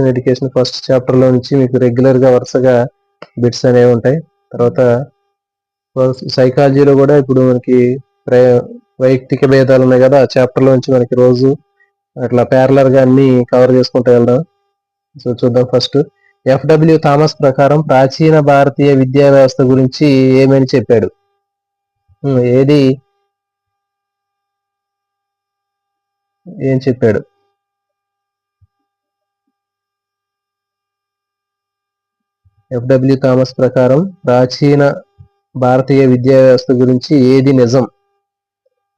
Education first చాప్టర్లో నుంచి మీకు రెగ్యులర్గా వరుసగా బిట్స్ అనేవి ఉంటాయి. తర్వాత సైకాలజీలో కూడా ఇప్పుడు మనకి ప్రయ- వైయక్తిక భేదాలు ఉన్నాయి కదా ఆ చాప్టర్లో నుంచి మనకి రోజు అట్లా ప్యారలర్గా అన్ని కవర్ చేసుకుంటూ వెళ్దాం. సో చూద్దాం ఫస్ట్ ఎఫ్డబ్ల్యూ థామస్ ప్రకారం ప్రాచీన భారతీయ విద్యా వ్యవస్థ గురించి ఏమని చెప్పాడు? ఏది? ఏం చెప్పాడు? ఎఫ్డబ్ల్యూ థామస్ ప్రకారం ప్రాచీన భారతీయ విద్యా వ్యవస్థ గురించి ఏది నిజం?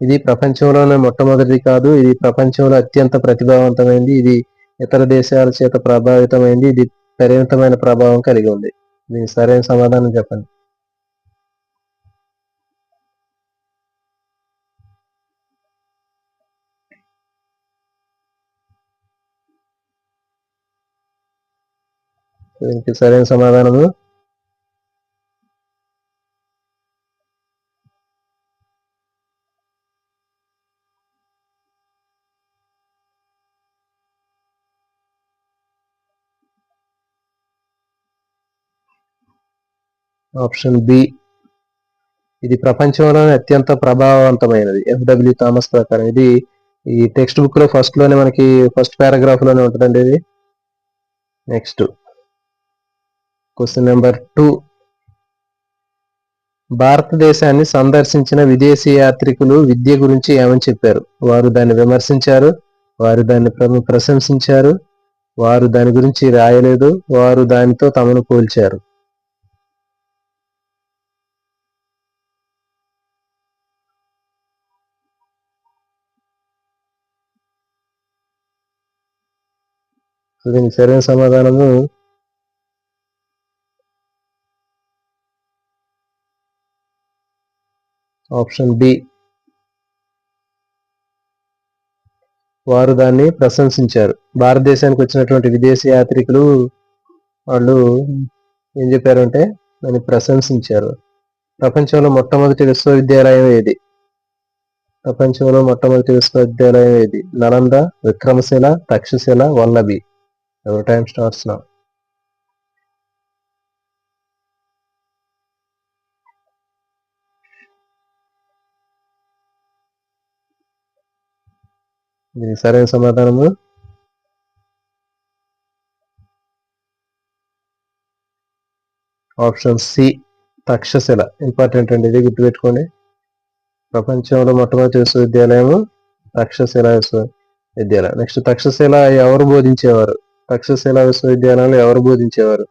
ఇది ప్రపంచంలోనే మొట్టమొదటిది కాదు ఇది ప్రపంచంలో అత్యంత ప్రతిభావంతమైంది ఇది ఇతర దేశాల చేత ప్రభావితమైంది ఇది పరిమితమైన ప్రభావం కలిగి ఉంది. దీనికి సరైన సమాధానం చెప్పండి. దీనికి సరైన సమాధానము. Option B. ఇది ప్రపంచంలోనే అత్యంత ప్రభావవంతమైనది. ఎఫ్డబ్ల్యూ థామస్ ప్రకారం. ఇది ఈ టెక్స్ట్ బుక్లో ఫస్ట్లోనే మనకి ఫస్ట్ పారాగ్రాఫ్లోనే ఉంటుందండి ఇది. నెక్స్ట్. క్వశ్చన్ నెంబర్ టూ భారతదేశాన్ని సందర్శించిన విదేశీ యాత్రికులు విద్య గురించి ఏమని చెప్పారు? వారు దాన్ని విమర్శించారు వారు దాన్ని ప్రశంసించారు వారు దాని గురించి రాయలేదు వారు దానితో తమను పోల్చారు. దీని సరైన సమాధానము. Option B. వారు దాన్ని ప్రశంసించారు. భారతదేశానికి వచ్చినటువంటి విదేశీ యాత్రికులు వాళ్ళు ఏం చెప్పారంటే దాన్ని ప్రశంసించారు. ప్రపంచంలో మొట్టమొదటి విశ్వవిద్యాలయం ఏది? ప్రపంచంలో మొట్టమొదటి విశ్వవిద్యాలయం ఏది? నలంద విక్రమశిల తక్షశిల వల్లభి. ఎవరి టైం స్టార్ట్స్ నా? దీనికి సరైన సమాధానము? Option C Takshashila. ఇంపార్టెంట్ అండి ఇది గుర్తుపెట్టుకోండి. ప్రపంచంలో మొట్టమొదటి విశ్వవిద్యాలయము తక్షశిల విశ్వవిద్యాలయం. నెక్స్ట్ తక్షశిల ఎవరు బోధించేవారు? తక్షశిల విశ్వవిద్యాలయంలో ఎవరు బోధించేవారు?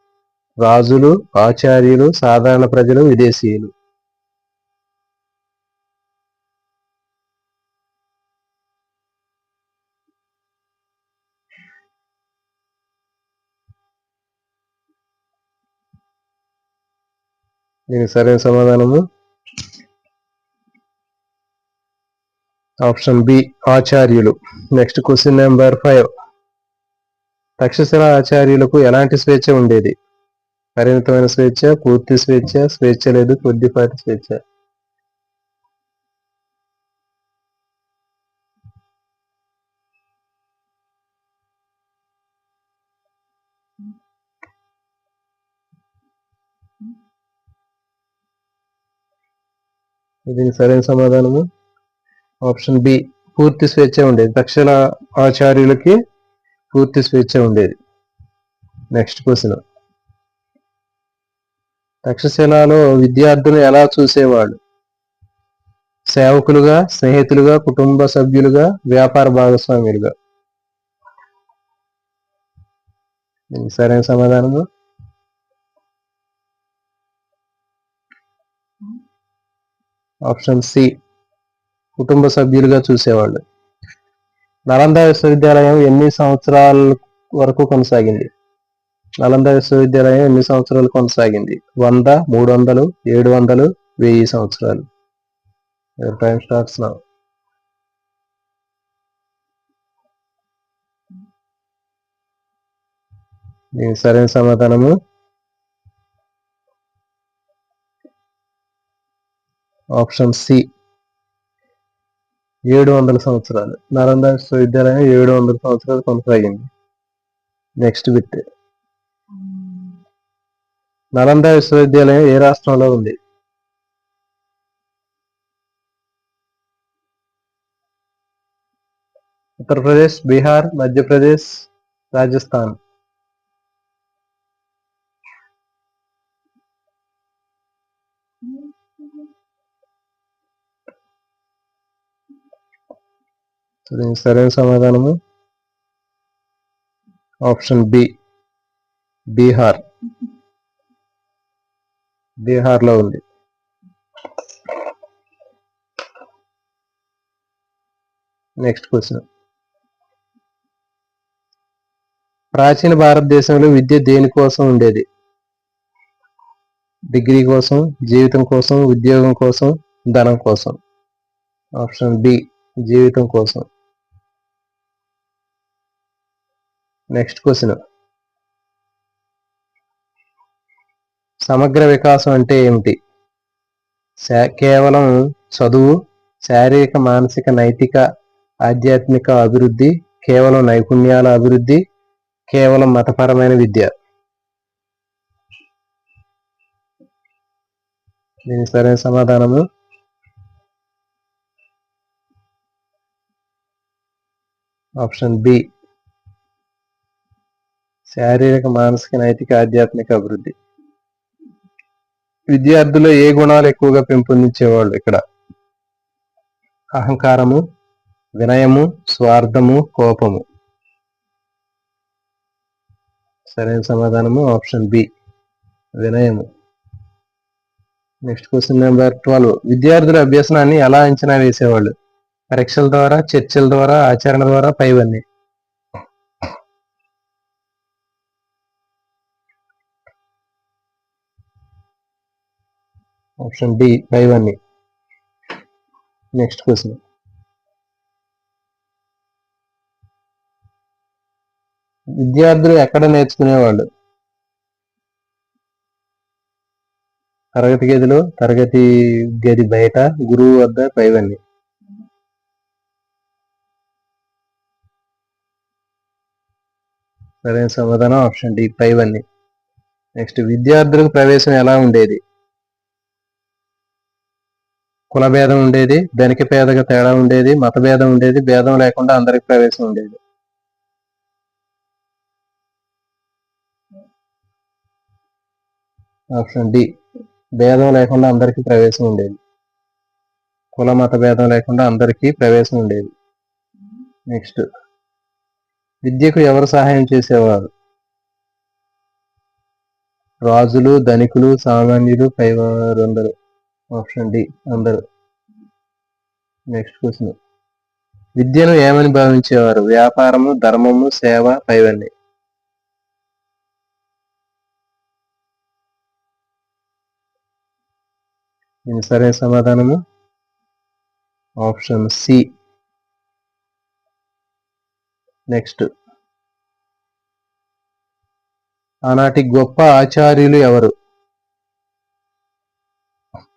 రాజులు ఆచార్యులు సాధారణ ప్రజలు విదేశీయులు. దీనికి సరైన సమాధానము? ఆప్షన్ బి ఆచార్యులు. Next question number five. Takshashila ఆచార్యులకు ఎలాంటి స్వేచ్ఛ ఉండేది? పరిమితమైన స్వేచ్ఛ పూర్తి స్వేచ్ఛ స్వేచ్ఛ లేదు కొద్దిపాటి స్వేచ్ఛ. దీనికి సరైన సమాధానము. ఆప్షన్ బి పూర్తి స్వేచ్ఛ ఉండేది. తక్షణ ఆచార్యులకి పూర్తి స్వేచ్ఛ ఉండేది. నెక్స్ట్ క్వశ్చన్ తక్షశిలలో విద్యార్థులు ఎలా చూసేవాళ్ళు? సేవకులుగా స్నేహితులుగా కుటుంబ సభ్యులుగా వ్యాపార భాగస్వామ్యులుగా దీనికి సరైన సమాధానము. ఆప్షన్ సి కుటుంబ సభ్యులుగా చూసేవాళ్ళు. నలంద విశ్వవిద్యాలయం ఎన్ని సంవత్సరాల వరకు కొనసాగింది? నలంద విశ్వవిద్యాలయం ఎన్ని సంవత్సరాలు కొనసాగింది? వంద మూడు వందలు ఏడు వందలు వెయ్యి సంవత్సరాలు. టైం స్టార్ట్స్ నా సరైన సమాధానము ఆప్షన్ సి. ఏడు వందల సంవత్సరాలు. నలంద విశ్వవిద్యాలయం ఏడు వందల సంవత్సరాలు కొనసాగింది. నెక్స్ట్ బిట్ నలంద విశ్వవిద్యాలయం ఏ రాష్ట్రంలో ఉంది? ఉత్తరప్రదేశ్ బీహార్ మధ్యప్రదేశ్ రాజస్థాన్. సో దీనికి సరైన సమాధానము. Option B. బీహార్. బీహార్లో ఉంది. Next question. ప్రాచీన భారతదేశంలో విద్య దేనికోసం ఉండేది? డిగ్రీ కోసం జీవితం కోసం ఉద్యోగం కోసం ధనం కోసం. ఆప్షన్ బి జీవితం కోసం. నెక్స్ట్ క్వశ్చన్ సమగ్ర వికాసం అంటే ఏమిటి? కేవలం చదువు శారీరక మానసిక నైతిక ఆధ్యాత్మిక అభివృద్ధి కేవలం నైపుణ్యాల అభివృద్ధి కేవలం మతపరమైన విద్య. దీనికి సరైన సమాధానము? Option B. శారీరక మానసిక నైతిక ఆధ్యాత్మిక అభివృద్ధి. విద్యార్థులు ఏ గుణాలు ఎక్కువగా పెంపొందించేవాళ్ళు ఇక్కడ? అహంకారము వినయము స్వార్థము కోపము. సరైన సమాధానము ఆప్షన్ బి వినయము. Next question number twelve. విద్యార్థుల అభ్యసనాన్ని ఎలా అంచనా వేసేవాళ్ళు? పరీక్షల ద్వారా చర్చల ద్వారా ఆచరణ ద్వారా పైవన్నీ. ఆప్షన్ డి పైవన్నీ నెక్స్ట్ క్వశ్చన్ విద్యార్థులు ఎక్కడ నేర్చుకునేవాళ్ళు? తరగతి గదిలో తరగతి గది బయట గురువు వద్ద పైవన్నీ సరైన సమాధానం ఆప్షన్ డి పైవన్నీ నెక్స్ట్ విద్యార్థులకు ప్రవేశం ఎలా ఉండేది? కుల భేదం ఉండేది ధనిక పేదగా తేడా ఉండేది మత భేదం ఉండేది భేదం లేకుండా అందరికి ప్రవేశం ఉండేది. ఆప్షన్ డి భేదం లేకుండా అందరికీ ప్రవేశం ఉండేది. కుల మత భేదం లేకుండా అందరికీ ప్రవేశం ఉండేది. నెక్స్ట్ విద్యకు ఎవరు సహాయం చేసేవారు? రాజులు ధనికులు సామాన్యులు పైవారందరూ ఆప్షన్ డి అందరు. Next question. విద్యను ఏమని భావించేవారు? వ్యాపారము ధర్మము సేవ పైవన్నీ. దీని సరైన సమాధానము? Option C. నెక్స్ట్. ఆనాటి గొప్ప ఆచార్యులు ఎవరు?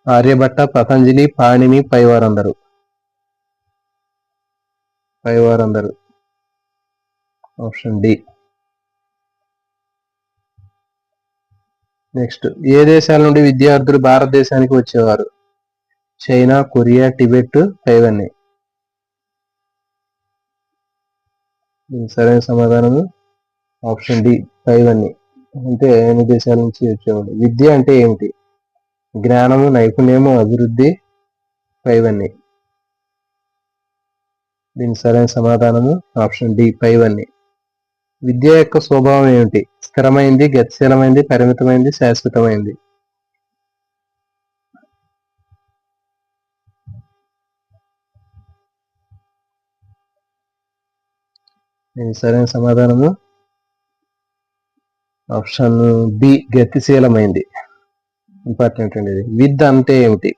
ఆర్యభట్ట పతంజలి పాణిని పైవారందరూ. పైవారందరూ. Option D. నెక్స్ట్ ఏ దేశాల నుండి విద్యార్థులు భారతదేశానికి వచ్చేవారు? చైనా కొరియా టిబెట్ పైవన్నీ సరైన సమాధానము ఆప్షన్ డి పైవన్నీ అంటే అన్ని దేశాల నుంచి వచ్చేవాడు విద్య అంటే ఏమిటి? జ్ఞానము నైపుణ్యము అభివృద్ధి పైవన్ని. దీని సరైన సమాధానము ఆప్షన్ డి పైవన్నీ. విద్య యొక్క స్వభావం ఏమిటి? స్థిరమైంది గతిశీలమైంది పరిమితమైంది శాశ్వతమైంది. దీని సరైన సమాధానము ఆప్షన్ బి గతిశీలమైంది. ఇంపార్టెంట్ అండి ఇది? విద్య అంటే ఏమిటి?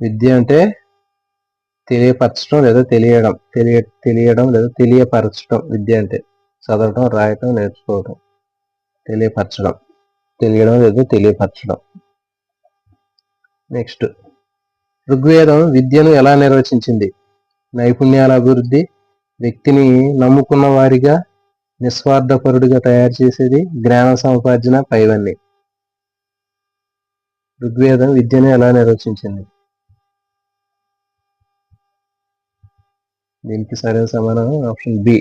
విద్య అంటే తెలియపరచడం లేదా తెలియడం తెలియ తెలియడం లేదా తెలియపరచడం. విద్య అంటే చదవటం రాయటం నేర్చుకోవటం. తెలియపరచడం తెలియడం లేదా తెలియపరచడం. నెక్స్ట్ ఋగ్వేదం విద్యను ఎలా నిర్వచించింది? నైపుణ్యాల అభివృద్ధి వ్యక్తిని నమ్ముకున్న వారిగా నిస్వార్థపరుడిగా తయారు చేసేది జ్ఞాన సముపార్జన పైవన్నీ. ఋగ్వేదం విద్యను ఎలా నిర్వచించింది దీనికి సరైన సమాధానం ఆప్షన్ బి.